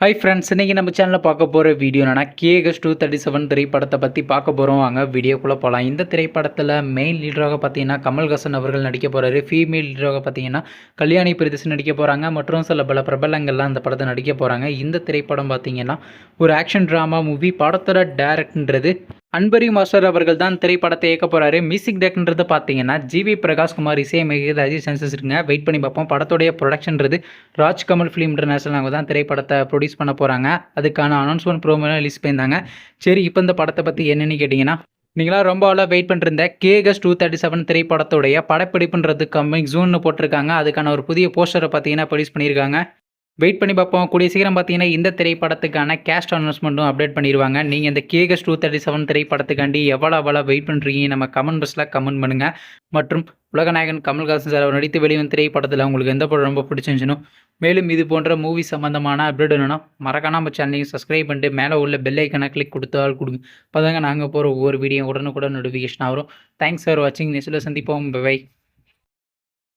Hi friends இன்றைக்கி நம்ம சேனலில் பார்க்க போகிற வீடியோ என்னன்னா கேஎஸ் டூ தேர்ட்டி செவன் திரைப்படத்தை பற்றி பார்க்க போகிறோம் வாங்க வீடியோக்குள்ளே போகலாம் இந்த திரைப்படத்தில் மெயின் லீடராக பார்த்தீங்கன்னா கமல்ஹாசன் அவர்கள் நடிக்க போகிறாரு ஃபீமேல் லீடராக பார்த்தீங்கன்னா கல்யாணி பிரிதிஸ் நடிக்க போகிறாங்க மற்றும் சில பல பிரபலங்கள்லாம் இந்த படத்தை நடிக்க போகிறாங்க இந்த திரைப்படம் பார்த்தீங்கன்னா ஒரு ஆக்ஷன் ட்ராமா மூவி படத்தோட டேரக்ட்ன்றது அன்பரி மாஸ்டர் அவர்கள் தான் திரைப்படத்தை இயக்க போகிறாரு மியூசிக் டேரக்டர்ன்றது பார்த்தீங்கன்னா ஜிவி பிரகாஷ்குமார் இசையமைக்கிறது அஜித் சென்சஸ் இருக்குங்க. வெயிட் பண்ணி பார்ப்போம். படத்துடைய ப்ரொடக்ஷன்றது ராஜ்கமல் ஃபிலிம் இன்டர்நேஷனல் அவங்க தான் திரைப்படத்தை ப்ரொடியூஸ் பண்ண போகிறாங்க அதுக்கான அனௌன்ஸ்மெண்ட் ப்ரோமெல்லாம் ரிலீஸ் பண்ணியிருந்தாங்க. சரி இப்போ இந்த படத்தை பற்றி என்னென்னு கேட்டிங்கன்னா நீங்களாம் ரொம்ப ஆளாக வெயிட் பண்ணிருந்த கேகஸ் டூ தேர்ட்டி செவன் திரைப்படத்துடைய படப்பிடிப்புன்றது கம்மிங் ஜூன்னு போட்டிருக்காங்க. அதுக்கான ஒரு புதிய போஸ்டரை பார்த்தீங்கன்னா ப்ரொடியூஸ் பண்ணியிருக்காங்க. வெயிட் பண்ணி பார்ப்போம். கூடிய சீக்கிரம் பார்த்தீங்கன்னா இந்த திரைப்படத்துக்கான கேஸ்ட் அனௌன்ஸ்மெண்ட்டும் அப்டேட் பண்ணிடுவாங்க. நீங்கள் இந்த கேகஸ் டூ தேர்ட்டி செவன் திரைப்படத்துக்காண்டி எவ்வளோ எவ்வளோ வெயிட் பண்ணுறீங்க நம்ம கமெண்ட் பஸ்ஸில் கமெண்ட் பண்ணுங்கள் மற்றும் உலகநாயகன் கமல்ஹாசன் சார் அவர் நடித்து வெளிவந்த திரைப்படத்தில் உங்களுக்கு எந்த படம் ரொம்ப பிடிச்சிருந்துச்சுனோ மேலும் இது போன்ற மூவி சம்மந்தமான அப்டேட் வேணும்னா மறக்காம நம்ம சேனலையும் சப்ஸ்கிரைப் பண்ணிட்டு மேலே உள்ள பெல் ஐக்கனை கிளிக் கொடுத்தால் கொடுங்க. அப்போ தாங்க நாங்கள் போகிற ஒவ்வொரு வீடியோ உடனுக்குடன் நோட்டிஃபிகேஷன் வரும். தேங்க்ஸ் ஃபார் வாட்சிங் நெக்ஸ்ட்டில் சந்திப்போம். பை